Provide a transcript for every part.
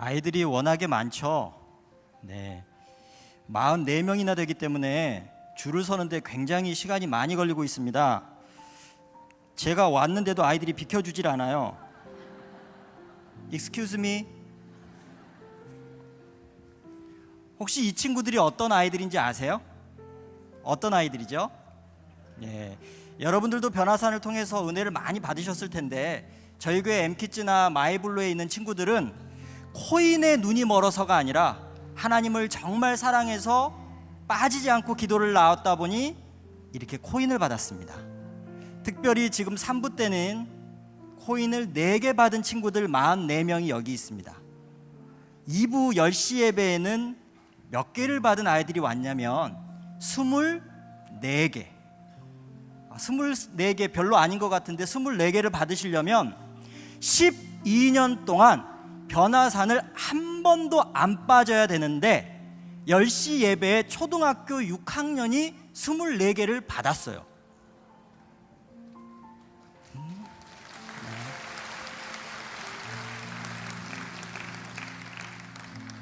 아이들이 워낙에 많죠. 네. 44명이나 되기 때문에 줄을 서는데 굉장히 시간이 많이 걸리고 있습니다. 제가 왔는데도 아이들이 비켜주질 않아요. Excuse me. 혹시 이 친구들이 어떤 아이들인지 아세요? 어떤 아이들이죠? 예. 여러분들도 변화산을 통해서 은혜를 많이 받으셨을 텐데 저희 교회 엠키즈나 마이블로에 있는 친구들은 코인의 눈이 멀어서가 아니라 하나님을 정말 사랑해서 빠지지 않고 기도를 나왔다 보니 이렇게 코인을 받았습니다. 특별히 지금 3부 때는 코인을 4개 받은 친구들 44명이 여기 있습니다. 2부 10시 예배에는 몇 개를 받은 아이들이 왔냐면 24개. 24개 별로 아닌 것 같은데 24개를 받으시려면 12년 동안 변화산을 한 번도 안 빠져야 되는데 10시 예배에 초등학교 6학년이 24개를 받았어요.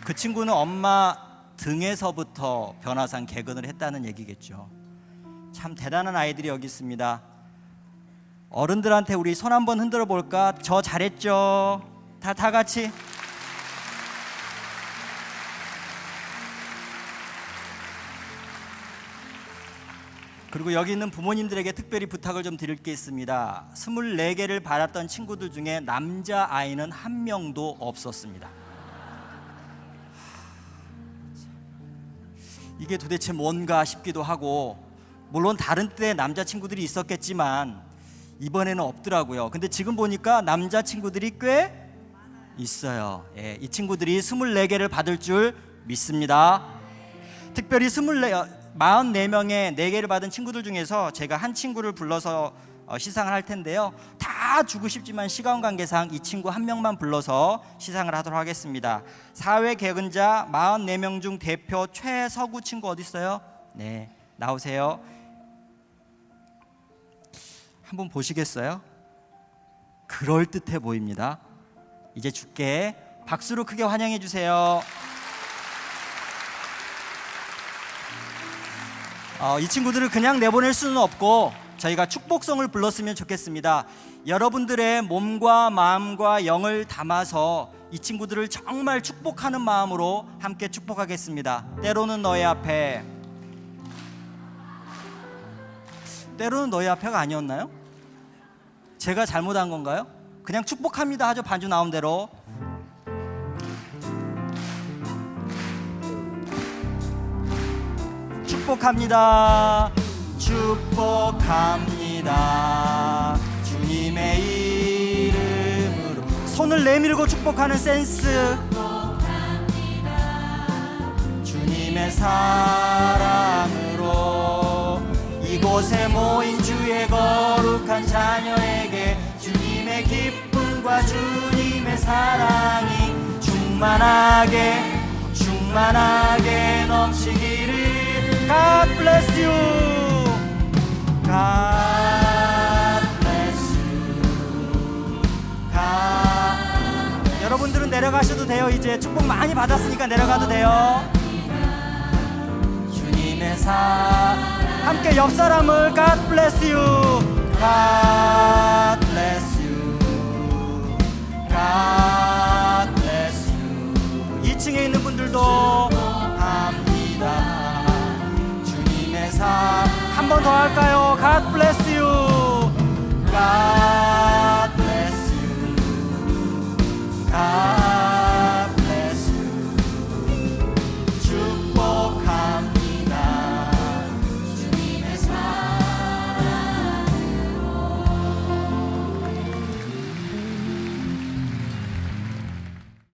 그 친구는 엄마 등에서부터 변화산 개근을 했다는 얘기겠죠. 참 대단한 아이들이 여기 있습니다. 어른들한테 우리 손 한번 흔들어 볼까? 저 잘했죠. 다 다 같이. 그리고 여기 있는 부모님들에게 특별히 부탁을 좀 드릴 게 있습니다. 24개를 받았던 친구들 중에 남자 아이는 한 명도 없었습니다. 이게 도대체 뭔가 싶기도 하고 물론 다른 때 남자 친구들이 있었겠지만 이번에는 없더라고요. 근데 지금 보니까 남자 친구들이 꽤 있어요. 예, 이 친구들이 24개를 받을 줄 믿습니다. 특별히 24 44명의 4개를 받은 친구들 중에서 제가 한 친구를 불러서 어, 시상을 할 텐데요. 다 주고 싶지만 시간 관계상 이 친구 한 명만 불러서 시상을 하도록 하겠습니다. 사회 개근자 44명 중 대표 최서구 친구 어디 있어요? 네, 나오세요. 한번 보시겠어요? 그럴 듯해 보입니다. 이제 줄게 박수로 크게 환영해 주세요. 어, 이 친구들을 그냥 내보낼 수는 없고 저희가 축복성을 불렀으면 좋겠습니다. 여러분들의 몸과 마음과 영을 담아서 이 친구들을 정말 축복하는 마음으로 함께 축복하겠습니다. 때로는 너의 앞에 때로는 너의 앞에가 아니었나요? 제가 잘못한 건가요? 그냥 축복합니다 하죠 반주 나온 대로 축복합니다. 축복합니다. 주님의 이름으로 손을 내밀고 축복하는 센스. 주님의 사랑으로 이곳에 모인 주의 거룩한 자녀에게 기쁨과 주님의 사랑이 충만하게 충만하게 넘치기를 God bless you. God bless you. God. 여러분들은 내려가셔도 돼요. 이제 축복 많이 받았으니까 내려가도 돼요. 주님의 사 함께 옆 사람을 God bless you. God 번 더 할까요? God bless you. God bless you. God